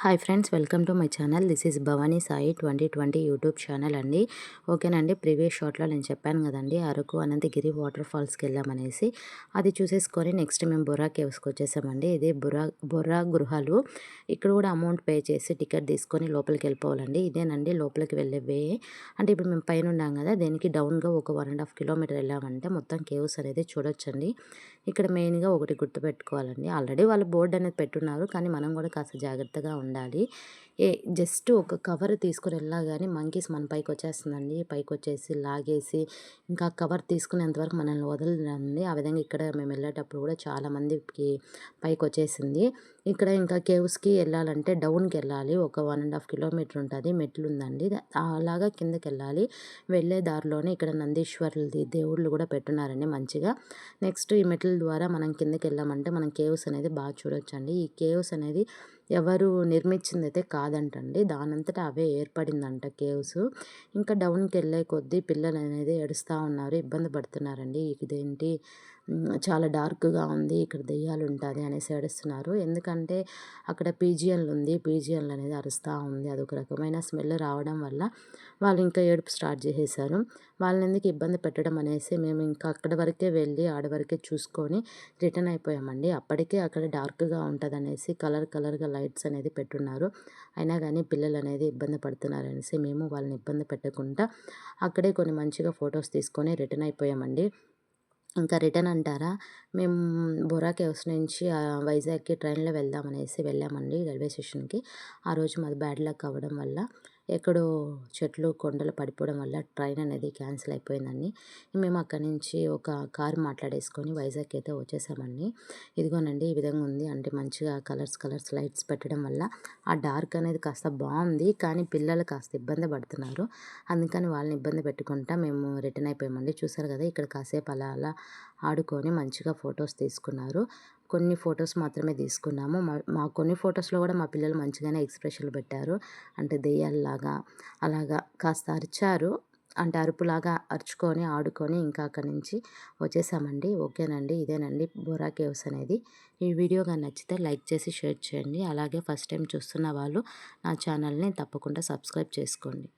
Hi friends welcome to my channel. This is Bhavani Sai twenty twenty YouTube channel అండి. ఓకేనండి previous షాట్లో నేను చెప్పాను కదండి అరకు అనంతగిరి వాటర్ ఫాల్స్కి వెళ్ళామనేసి అది చూసేసుకొని నెక్స్ట్ మేము బొర్రా కేవ్స్కి వచ్చేసామండి. ఇది బుర్రా బొర్రా గృహాలు. ఇక్కడ కూడా అమౌంట్ పే చేసి టికెట్ తీసుకొని లోపలికి వెళ్ళిపోవాలండి. ఇదేనండి లోపలికి వెళ్ళే వే. అంటే ఇప్పుడు మేము పైన ఉన్నాం కదా దీనికి డౌన్గా ఒక వన్ అండ్ హాఫ్ కిలోమీటర్ వెళ్ళామంటే మొత్తం కేవ్స్ అనేది చూడొచ్చండి. ఇక్కడ మెయిన్గా ఒకటి గుర్తుపెట్టుకోవాలండి. ఆల్రెడీ వాళ్ళు బోర్డు అనేది పెట్టున్నారు. కానీ మనం కూడా కాస్త జాగ్రత్తగా ఉండాలి. ఏ జస్ట్ ఒక కవర్ తీసుకుని వెళ్ళగానే మంకీస్ మన పైకి వచ్చేస్తుందండి. పైకి వచ్చేసి లాగేసి ఇంకా కవర్ తీసుకునేంతవరకు మనల్ని వదలదండి ఆ విధంగా ఇక్కడ మేము వెళ్ళేటప్పుడు కూడా చాలామందికి పైకి వచ్చేసింది. ఇక్కడ ఇంకా కేవ్స్కి వెళ్ళాలంటే డౌన్కి వెళ్ళాలి. ఒక వన్ అండ్ హాఫ్ కిలోమీటర్ ఉంటుంది. మెట్లు ఉందండి అలాగా కిందకి వెళ్ళాలి. వెళ్ళే దారిలోనే ఇక్కడ నందీశ్వర్లది దేవుళ్ళు కూడా పెట్టున్నారండి మంచిగా. నెక్స్ట్ ఈ మెట్లు ద్వారా మనం కిందకి వెళ్ళామంటే మనం కేవ్స్ అనేది బాగా చూడొచ్చండి. ఈ కేవ్స్ అనేది ఎవరు నిర్మించింది అయితే కాదంటండి. దానంతట అవే ఏర్పడిందంట కేవ్స్. ఇంకా డౌన్కి వెళ్ళే కొద్దీ పిల్లలు అనేది ఏడుస్తూ ఉన్నారు ఇబ్బంది పడుతున్నారండి. ఇదేంటి? చాలా డార్క్గా ఉంది ఇక్కడ దెయ్యాలు ఉంటుంది అనేసి ఏడుస్తున్నారు. ఎందుకంటే అక్కడ పీజియన్లు ఉంది పీజియన్లు అనేది అరుస్తూ ఉంది. అదొక రకమైన స్మెల్ రావడం వల్ల వాళ్ళు ఇంకా ఏడుపు స్టార్ట్ చేసేసారు వాళ్ళని ఎందుకు ఇబ్బంది పెట్టడం అనేసి మేము ఇంకా అక్కడ వరకే వెళ్ళి ఆడ వరకే చూసుకొని రిటర్న్ అయిపోయామండి. అప్పటికే అక్కడ డార్క్గా ఉంటుంది అనేసి కలర్ కలర్గా లైట్స్ అనేది పెట్టున్నారు. అయినా కానీ పిల్లలు అనేది ఇబ్బంది పడుతున్నారు అనేసి మేము వాళ్ళని ఇబ్బంది పెట్టకుండా అక్కడే కొన్ని మంచిగా ఫొటోస్ తీసుకొని రిటర్న్ అయిపోయామండి. ఇంకా రిటర్న్ అంటారా? మేము బొరా కేవ్స్ నుంచి వైజాగ్కి ట్రైన్లో వెళ్దామనేసి వెళ్ళామండి రైల్వే స్టేషన్కి. ఆ రోజు మాది బ్యాడ్ లక్ అవ్వడం వల్ల. ఎక్కడో చెట్లు కొండలు పడిపోవడం వల్ల ట్రైన్ అనేది క్యాన్సిల్ అయిపోయిందండి. మేము అక్కడి నుంచి ఒక కారు మాట్లాడేసుకొని వైజాగ్ అయితే వచ్చేసామండి. ఇదిగోనండి ఈ విధంగా ఉంది. అంటే మంచిగా కలర్స్ కలర్స్ లైట్స్ పెట్టడం వల్ల ఆ డార్క్ అనేది కాస్త బాగుంది. కానీ పిల్లలు కాస్త ఇబ్బంది పడుతున్నారు. అందుకని వాళ్ళని ఇబ్బంది పెట్టుకుంటా మేము రిటర్న్ అయిపోయామండి. చూసారు కదా ఇక్కడ కాసేపు అలా అలా ఆడుకొని మంచిగా ఫొటోస్ తీసుకున్నారు. కొన్ని ఫొటోస్ మాత్రమే తీసుకున్నాము. మా మా కొన్ని ఫొటోస్లో కూడా మా పిల్లలు మంచిగానే ఎక్స్ప్రెషన్లు పెట్టారు. అంటే దెయ్యాల్లాగా అలాగా కాస్త అరిచారు. అంటే అరుపులాగా అరుచుకొని ఆడుకొని ఇంకా అక్కడి నుంచి వచ్చేసామండి. ఓకేనండి ఇదేనండి బొరా కేవ్స్ అనేది. ఈ వీడియో కానీ నచ్చితే లైక్ చేసి షేర్ చేయండి. అలాగే ఫస్ట్ టైం చూస్తున్న వాళ్ళు నా ఛానల్ని తప్పకుండా సబ్స్క్రైబ్ చేసుకోండి.